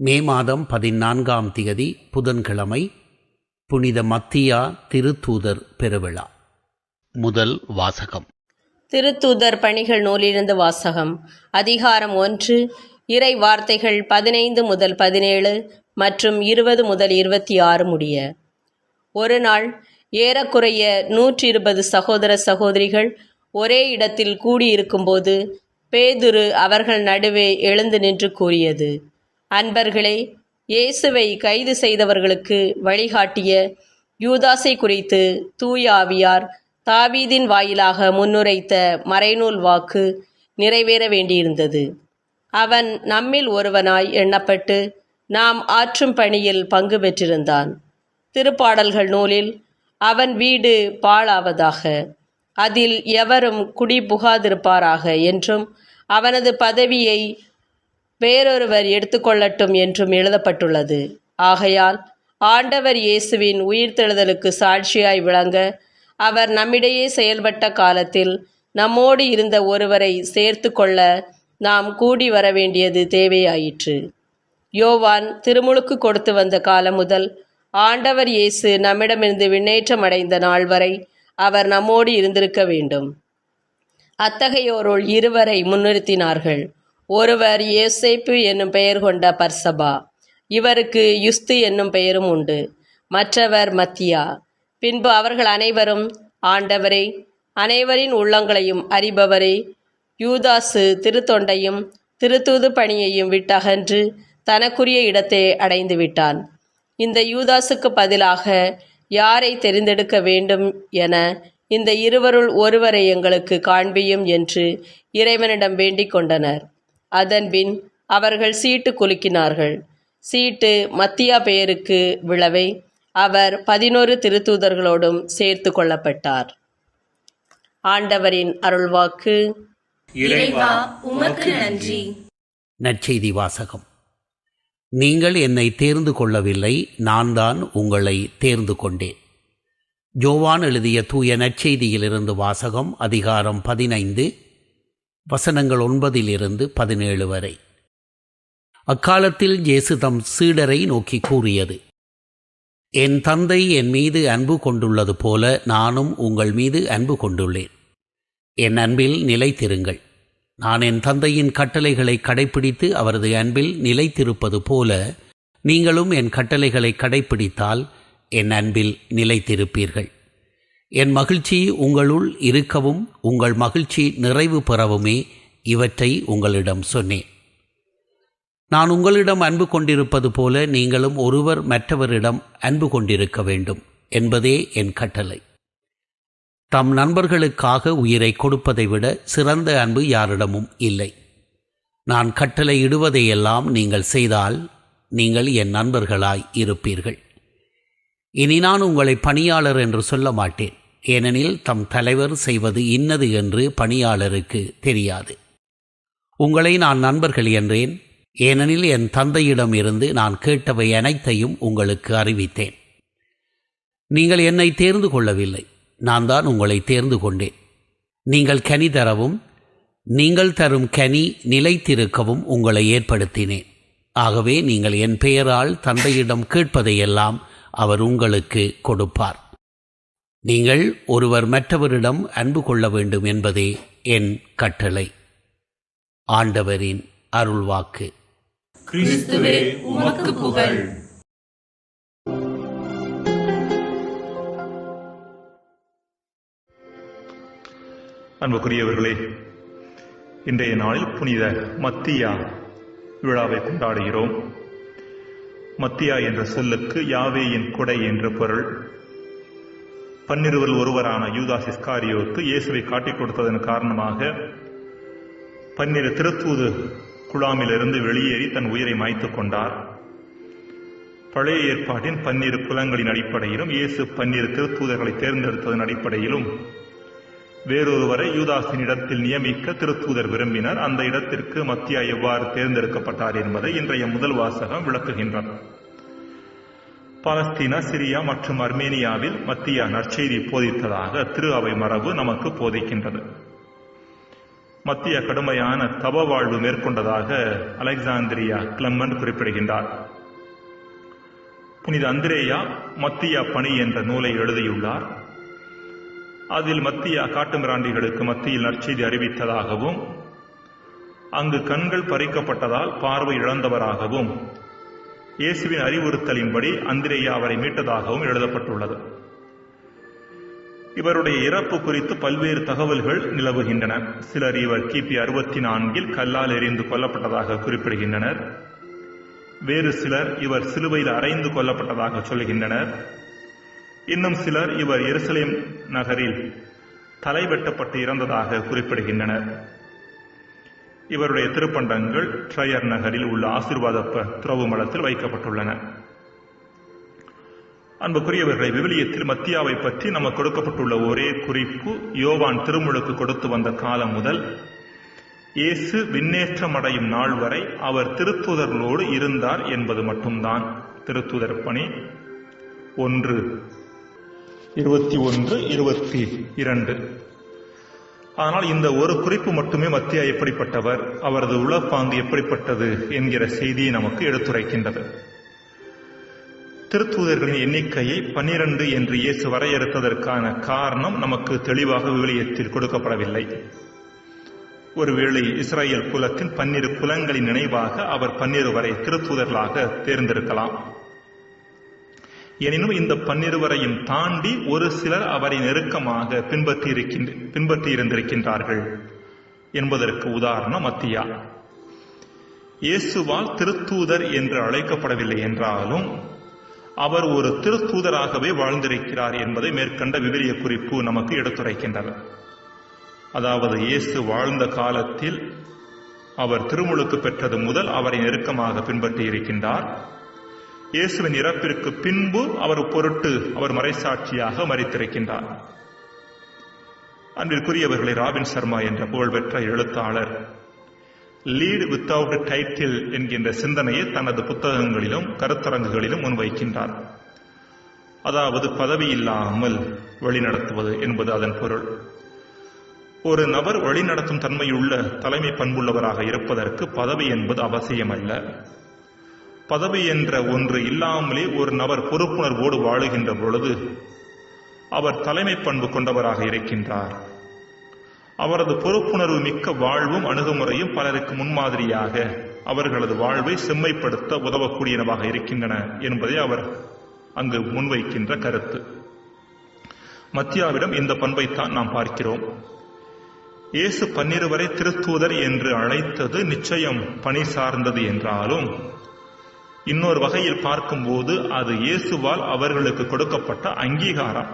மே மாதம் பதினான்காம் திகதி புதன்கிழமை புனித மத்தியா திருத்தூதர் பெருவிழா. முதல் வாசகம். திருத்தூதர் பணிகள் நூலிலிருந்து வாசகம். அதிகாரம் ஒன்று இறை வார்த்தைகள் பதினைந்து முதல் பதினேழு மற்றும் இருபது முதல் இருபத்தி ஆறு முடிய. ஒரு நாள் ஏறக்குறைய நூற்றி இருபது சகோதர சகோதரிகள் ஒரே இடத்தில் கூடியிருக்கும்போது பேதுரு அவர்கள் நடுவே எழுந்து நின்று கூறியது அன்பர்களே இயேசுவை கைது செய்தவர்களுக்கு வழிகாட்டிய யூதாசை குறித்து தூயாவியார் தாவீதின் வாயிலாக முன்னுரைத்த மறைநூல் வாக்கு நிறைவேற வேண்டியிருந்தது. அவன் நம்மில் ஒருவனாய் எண்ணப்பட்டு நாம் ஆற்றும் பணியில் பங்கு பெற்றிருந்தான். திருப்பாடல்கள் நூலில் அவன் வீடு பாழாவதாக அதில் எவரும் குடி புகாதிருப்பாராக என்றும் அவனது பதவியை வேறொருவர் எடுத்துக்கொள்ளட்டும் என்றும் எழுதப்பட்டுள்ளது. ஆகையால் ஆண்டவர் இயேசுவின் உயிர்த்தெழுதலுக்கு சாட்சியாய் விளங்க அவர் நம்மிடையே செயல்பட்ட காலத்தில் நம்மோடு இருந்த ஒருவரை சேர்த்து கொள்ள நாம் கூடி வர வேண்டியது தேவையாயிற்று. யோவான் திருமுழுக்கு கொடுத்து வந்த காலம் முதல் ஆண்டவர் இயேசு நம்மிடமிருந்து விண்ணேற்றம் அடைந்த நாள் வரை அவர் நம்மோடு இருந்திருக்க வேண்டும். அத்தகையோருள் இருவரை முன்னிறுத்தினார்கள். ஒருவர் ஏசேப்பு என்னும் பெயர் கொண்ட பர்சபா. இவருக்கு யுஸ்து என்னும் பெயரும் உண்டு. மற்றவர் மத்தியா. பின்பு அவர்கள் அனைவரும் ஆண்டவரே அனைவரின் உள்ளங்களையும் அறிபவரே யூதாசு திருத்தொண்டையும் திருத்தூது பணியையும் விட்டகன்று தனக்குரிய இடத்தை அடைந்து விட்டான். இந்த யூதாசுக்கு பதிலாக யாரை தெரிந்தெடுக்க வேண்டும் என இந்த இருவருள் ஒருவரை எங்களுக்கு காண்பியும் என்று இறைவனிடம் வேண்டிக் கொண்டனர். அதன்பின் அவர்கள் சீட்டு குலுக்கினார்கள். சீட்டு மத்தியா பெயருக்கு விழவே அவர் பதினோரு திருத்தூதர்களோடும் சேர்த்து கொள்ளப்பட்டார். ஆண்டவரின் அருள்வாக்கு. இறைவா உமக்கு நன்றி. நற்செய்தி வாசகம். நீங்கள் என்னை தேர்ந்து கொள்ளவில்லை நான் தான் உங்களை தேர்ந்து கொண்டேன். ஜோவான் எழுதிய தூய நற்செய்தியிலிருந்து வாசகம் அதிகாரம் பதினைந்து. வசனங்கள் ஒன்பதிலிருந்து பதினேழு வரை. அக்காலத்தில் இயேசு தம் சீடரை நோக்கி கூறியது என் தந்தை என் மீது அன்பு கொண்டுள்ளது போல நானும் உங்கள் மீது அன்பு கொண்டுள்ளேன். என் அன்பில் நிலைத்திருங்கள். நான் என் தந்தையின் கட்டளைகளை கடைப்பிடித்து அவரது அன்பில் நிலைத்திருப்பது போல நீங்களும் என் கட்டளைகளை கடைப்பிடித்தால் என் அன்பில் நிலைத்திருப்பீர்கள். என் மகிழ்ச்சி உங்களுள் இருக்கவும் உங்கள் மகிழ்ச்சி நிறைவு பெறவுமே இவற்றை உங்களிடம் சொன்னேன். நான் உங்களிடம் அன்பு கொண்டிருப்பது போல நீங்களும் ஒருவர் மற்றவரிடம் அன்பு கொண்டிருக்க வேண்டும் என்பதே என் கட்டளை. தம் நண்பர்களுக்காக உயிரை கொடுப்பதை விட சிறந்த அன்பு யாரிடமும் இல்லை. நான் கட்டளை இடுவதையெல்லாம் நீங்கள் செய்தால் நீங்கள் என் நண்பர்களாய் இருப்பீர்கள். இனி நான் உங்களை பணியாளர் என்று சொல்ல மாட்டேன். ஏனெனில் தம் தலைவர் செய்வது இன்னது என்று பணியாளருக்கு தெரியாது. உங்களை நான் நண்பர்கள் என்றேன். ஏனெனில் என் தந்தையிடம் இருந்து நான் கேட்டவை அனைத்தையும் உங்களுக்கு அறிவித்தேன். நீங்கள் என்னை தேர்ந்து கொள்ளவில்லை. நான் தான் உங்களை தேர்ந்து கொண்டேன். நீங்கள் கனி தரவும் நீங்கள் தரும் கனி நிலைத்திருக்கவும் உங்களை ஏற்படுத்தினேன். ஆகவே நீங்கள் என் பெயரால் தந்தையிடம் கேட்பதையெல்லாம் அவர் உங்களுக்கு கொடுப்பார். நீங்கள் ஒருவர் மற்றவரிடம் அன்பு கொள்ள வேண்டும் என்பதே என் கட்டளை. ஆண்டவரின் அருள்வாக்கு. கிறிஸ்துவே உமக்கு புகழ். அன்புக்குரியவர்களே இன்றைய நாளில் புனித மத்தியா விழாவை கொண்டாடுகிறோம். மத்தியா என்ற சொல்லுக்கு யாவேயின் கொடை என்று பொருள். பன்னிருவர் ஒருவரான யூதாஸ் இஸ்காரியோத்து இயேசுவை காட்டிக் கொடுத்ததன் காரணமாக பன்னிரு திருத்தூது குழாமிலிருந்து வெளியேறி தன் உயிரை மாய்த்துக் கொண்டார். பழைய ஏற்பாட்டின் பன்னிரு குலங்களின் அடிப்படையிலும் இயேசு பன்னிரு திருத்தூதர்களை தேர்ந்தெடுத்ததன் அடிப்படையிலும் வேறொருவரை யூதாசின் இடத்தில் நியமிக்க திருத்தூதர் விரும்பினர். அந்த இடத்திற்கு மத்தியா எவ்வாறு தேர்ந்தெடுக்கப்பட்டார் என்பதை இன்றைய முதல் வாசகம் விளக்குகின்றன பாலஸ்தீனா சிரியா மற்றும் அர்மேனியாவில் மத்தியா நற்செய்தி போதித்ததாக திரு அவை மரபு நமக்கு போதிக்கின்றது. மத்திய கடுமையான தப வாழ்வு மேற்கொண்டதாக அலெக்சாந்திரியா கிளம்மன் குறிப்பிடுகின்றார். புனித அந்திரேயா மத்தியா பணி என்ற நூலை எழுதியுள்ளார். அதில் மத்திய காட்டுமிராண்டிகளுக்கு மத்தியில் நற்செய்தி அறிவித்ததாகவும் அங்கு கண்கள் பறிக்கப்பட்டதால் பார்வை இழந்தவராகவும் இயேசுவின் அறிவுறுத்தலின்படி அந்திரேயா அவரை மீட்டதாகவும் எழுதப்பட்டுள்ளது. இவருடைய இறப்பு குறித்து பல்வேறு தகவல்கள் நிலவுகின்றன. சிலர் இவர் கிபி அறுபத்தி நான்கில் கல்லால் எறிந்து கொல்லப்பட்டதாக குறிப்பிடுகின்றனர். வேறு சிலர் இவர் சிலுவையில் அறைந்து கொல்லப்பட்டதாக சொல்கின்றனர் இன்னும் சிலர் இவர் எருசலேம் நகரில் தலை வெட்டப்பட்டு இறந்ததாக குறிப்பிடுகின்றனர். இவருடைய திருப்பண்டங்கள் ட்ரையர் நகரில் உள்ள ஆசீர்வாத ப- துறவு மலத்தில் வைக்கப்பட்டுள்ளன. அன்புக்குரியவர்களை விவிலியத்தில் மத்தியாவை பற்றி நமக்கு கொடுக்கப்பட்டுள்ள ஒரே குறிப்பு யோவான் திருமுழுக்கு கொடுத்து வந்த காலம் முதல் இயேசு விண்ணேற்றமடையும் நாள் வரை அவர் திருத்துதர்களோடு இருந்தார் என்பது மட்டும்தான். திருத்துதர் பணி ஒன்று. இருபத்தி ஒன்று இருபத்தி இரண்டு. ஆனால் இந்த ஒரு குறிப்பு மட்டுமே மத்தியா எப்படிப்பட்டவர் அவரது உளப்பாங்கு எப்படிப்பட்டது என்கிற செய்தியை நமக்கு எடுத்துரைக்கின்றது. திருத்தூதர்களின் எண்ணிக்கையை பன்னிரண்டு என்று இயேசு வரையறுத்ததற்கான காரணம் நமக்கு தெளிவாக விவிலியத்தில் கொடுக்கப்படவில்லை. ஒருவேளை இஸ்ரேல் குலத்தின் பன்னிரு குலங்களின் நினைவாக அவர் பன்னிரு வரை திருத்தூதர்களாக தேர்ந்தெடுக்கலாம் எனினும் இந்த பன்னிருவரையும் தாண்டி ஒரு சிலர் அவரை நெருக்கமாக பின்பற்றி இருக்கின்ற பின்பற்றி இருந்திருக்கின்றார்கள் என்பதற்கு உதாரணம் மத்தியா. இயேசுவால் திருத்தூதர் என்று அழைக்கப்படவில்லை என்றாலும் அவர் ஒரு திருத்தூதராகவே வாழ்ந்திருக்கிறார் என்பதை மேற்கண்ட விவிலிய குறிப்பு நமக்கு எடுத்துரைக்கின்றது. அதாவது இயேசு வாழ்ந்த காலத்தில் அவர் திருமுழுக்கு பெற்றது முதல் அவரை நெருக்கமாக பின்பற்றி இருக்கின்றார் இயேசுவின் இறப்பிற்கு பின்பு அவர் பொருட்டு அவர் மறைசாட்சியாக மறைத்திருக்கின்றார். அன்பிற்குரியவர்களை ராபின் சர்மா என்ற புகழ்பெற்ற எழுத்தாளர் லீட் வித்தவுட் டைட்டில் என்கின்ற சிந்தனையை தனது புத்தகங்களிலும் கருத்தரங்குகளிலும் முன்வைக்கின்றார். அதாவது பதவி இல்லாமல் வழிநடத்துவது என்பது அதன் பொருள். ஒரு நபர் வழிநடத்தும் தன்மையுள்ள தலைமை பண்புள்ளவராக இருப்பதற்கு பதவி என்பது அவசியமல்ல. பதவி என்ற ஒன்று இல்லாமலே ஒரு நபர் பொறுப்புணர்வோடு வாழுகின்ற பொழுது அவர் தலைமை பண்பு கொண்டவராக இருக்கின்றார். அவரது பொறுப்புணர்வு மிக்க வாழ்வும் அணுகுமுறையும் பலருக்கு முன்மாதிரியாக அவர்களது வாழ்வை செம்மைப்படுத்த உதவக்கூடியனவாக இருக்கின்றன என்பதை அவர் அங்கு முன்வைக்கின்ற கருத்து. மத்தியாவிடம் இந்த பண்பைத்தான் நாம் பார்க்கிறோம். இயேசு பன்னிருவரை திருத்தூதர் என்று அழைத்தது நிச்சயம் பணி சார்ந்தது என்றாலும் இன்னொரு வகையில் பார்க்கும்போது அது இயேசுவால் அவர்களுக்கு கொடுக்கப்பட்ட அங்கீகாரம்.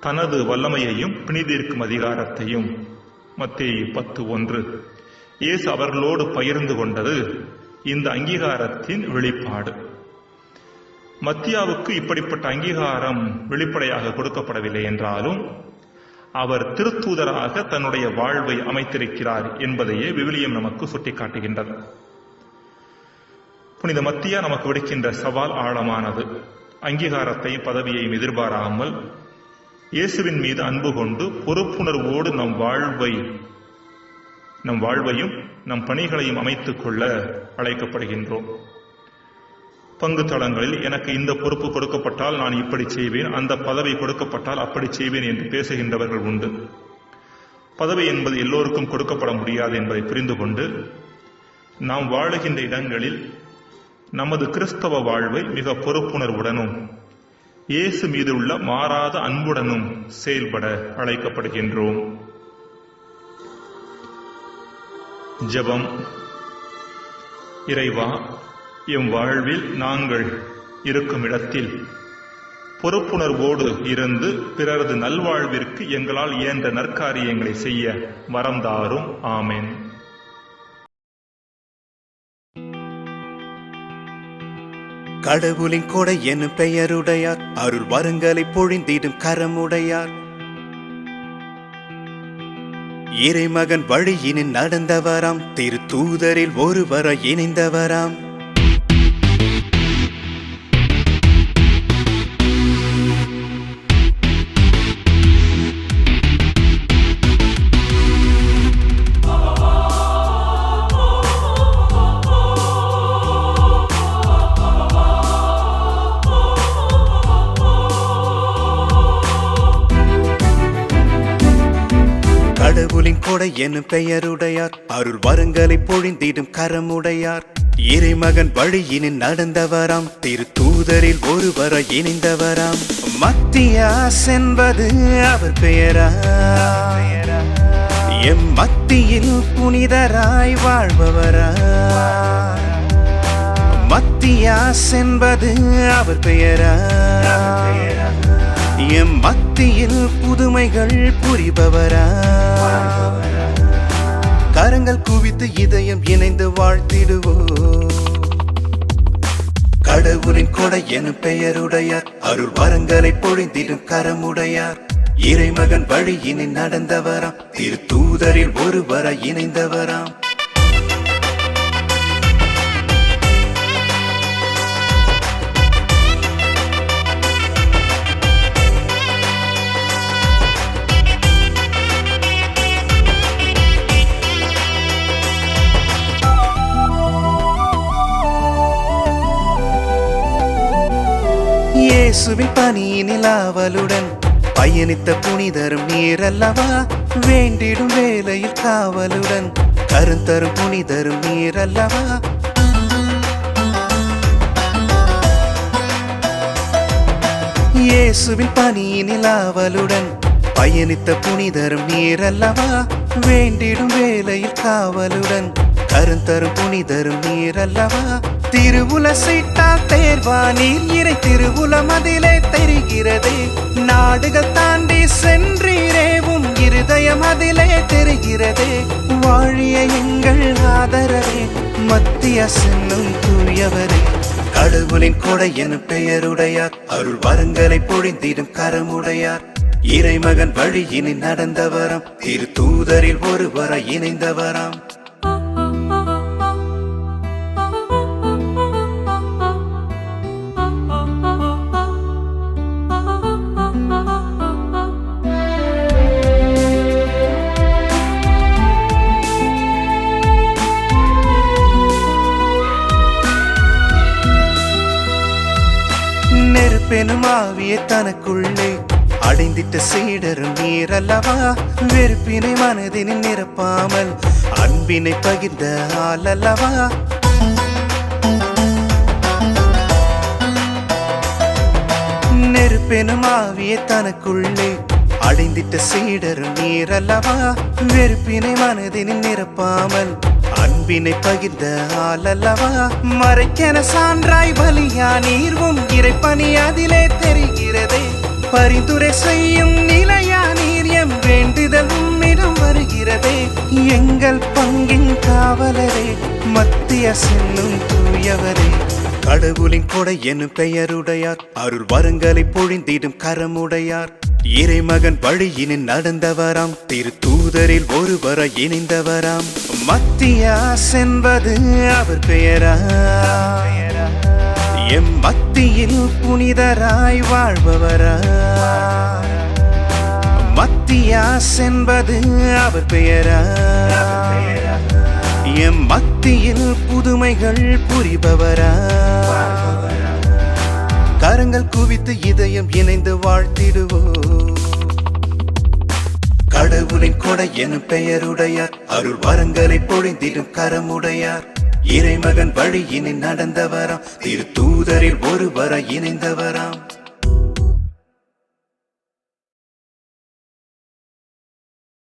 தனது வல்லமையையும் பிணிதீர்க்கும் அதிகாரத்தையும். மத்திய பத்து ஒன்று. இயேசு அவர்களோடு பகிர்ந்து கொண்டது இந்த அங்கீகாரத்தின் வெளிப்பாடு. மத்தியாவுக்கு இப்படிப்பட்ட அங்கீகாரம் வெளிப்படையாக கொடுக்கப்படவில்லை என்றாலும் அவர் திருத்தூதராக தன்னுடைய வாழ்வை அமைத்திருக்கிறார் என்பதையே விவிலியம் நமக்கு சுட்டிக்காட்டுகின்றது. புனித மத்தியா நமக்கு விடுக்கின்ற சவால் ஆழமானது. அங்கீகாரத்தையும் பதவியையும் எதிர்பாராமல் இயேசுவின் மீது அன்பு கொண்டு பொறுப்புணர்வோடு நம் வாழ்வை நம் வாழ்வையும் நம் பணிகளையும் அமைத்துக் கொள்ள அழைக்கப்படுகின்றோம். பங்கு தளங்களில் எனக்கு இந்த பொறுப்பு கொடுக்கப்பட்டால் நான் இப்படி செய்வேன் அந்த பதவி கொடுக்கப்பட்டால் அப்படி செய்வேன் என்று பேசுகின்றவர்கள் உண்டு. பதவி என்பது எல்லோருக்கும் கொடுக்கப்பட முடியாது என்பதை புரிந்து கொண்டு நாம் வாழுகின்ற இடங்களில் நமது கிறிஸ்தவ வாழ்வை மிக பொறுப்புணர்வுடனும் இயேசு மீது உள்ள மாறாத அன்புடனும் செயல்பட அழைக்கப்படுகின்றோம். ஜெபம். இறைவா எம் வாழ்வில் நாங்கள் இருக்கும் இடத்தில் பொறுப்புணர்வோடு இருந்து பிறரது நல்வாழ்விற்கு எங்களால் இயன்ற நற்காரியங்களை செய்ய மறந்தாரும். ஆமேன். கடவுளின் கொடை எனும் பெயருடையார். அருள் வரங்களை பொழிந்திடும் கரமுடையார். இறைமகன் வழியினில் நடந்தவராம் திரு தூதரில் ஒருவர இணைந்தவராம். எனும் பெயருடையார். அருள் வரங்களை பொழிந்திடும் கரமுடையார். இறைமகன் வழியினில் நடந்தவராம். திரு தூதரில் ஒருவர இணைந்தவராம் மத்தியாஸ் என்பது அவர் பெயரா. எம் மத்தியில் புனிதராய் வாழ்பவரா. மத்தியாஸ் என்பது அவர் பெயரா. எம் மத்தியில் புதுமைகள் புரிபவரா. கரங்கள் குவித்து இதயம் இணைந்து வாழ்த்திடுவோம். கடவுளின் கொடை எனும் பெயருடையார். அருள் வரங்களை பொழிந்திடும் கரமுடையார். இறைமகன் வழியினை நடந்தவராம். திரு தூதரில் ஒருவராய் இணைந்தவராம். இயேசுவின் பணியினில் ஆவலுடன் பயணித்த புனிதரும் நீரல்லவா? வேண்டிடும் வேலையில் காவலுடன் கருந்தரும் புனிதரும் நீரல்லவா? இயேசுவின் பணியினில் ஆவலுடன் பயணித்த புனிதரும் நீரல்லவா? வேண்டிடும் வேலையில் காவலுடன் கருந்தரும் புனிதரும் நீரல்லவா? திருவுல சீட்டா தேர்வா நீர் இறை திருவுல மதிலே தெரிகிறதே. நாடுகள் தாண்டி சென்றீரேவும் இருதயம் அதிலே தெரிகிறதே. வாழிய எங்கள் ஆதரவே மத்திய சென்னும் தூயவரே. கடவுளின் கொடை என பெயருடையார். அருள் வரங்களை பொழிந்திடும் கரமுடையார். இறைமகன் வழியினில் நடந்தவரம். திரு தூதரில் ஒருவர இணைந்தவராம். எனும் ஆவியை தனக்குள்ளே அடைந்திட்ட சீடரும் நீரல்லவா? வெறுப்பினை மனதினில் நிரப்பாமல் அன்பினை பகிர்ந்த ஆளல்லவா? நெருப்பெனும் ஆவியை தனக்குள்ளே அடைந்திட்ட சீடரும் நீரல்லவா? வெறுப்பினை மனதினில் நிரப்பாமல் அன்பினை பகிர்ந்த ஆளல்லவா? மறைக்கென சான்றாய் பலியா நீர்வும் இறைப்பணி அதிலே தெரிகிறதே. பரிந்துரை செய்யும் நிலையா நீர் எம் வேண்டுதல் உம்மிடம் வருகிறதே. எங்கள் பங்கின் காவலரே மத்திய செல்லும் தூயவரே. கடவுளின் கொடை எனும் பெயருடையார். அருள் வரங்களை பொழிந்திடும் கரமுடையார். இறைமகன் வழியினில் நடந்தவராம். திரு தூதரில் ஒருவர இணைந்தவராம். மத்தியாஸ் என்பது அவர் பெயரா? எம் மத்தியில் புனிதராய் வாழ்பவரா? மத்தியாஸ் என்பது அவர் பெயரா? எம் மத்தியில் புதுமைகள் புரிபவரா? கரங்கள் குவித்து இதயம் இணைந்து வாழ்த்திடுவோம். கடவுளின் கொடை எனும் பெயருடையார். அருள் வரங்களை பொழிந்திடும் கரமுடையார். இறைமகன் வழியினில் நடந்தவராம். திரு தூதரில் ஒருவர இணைந்தவராம்.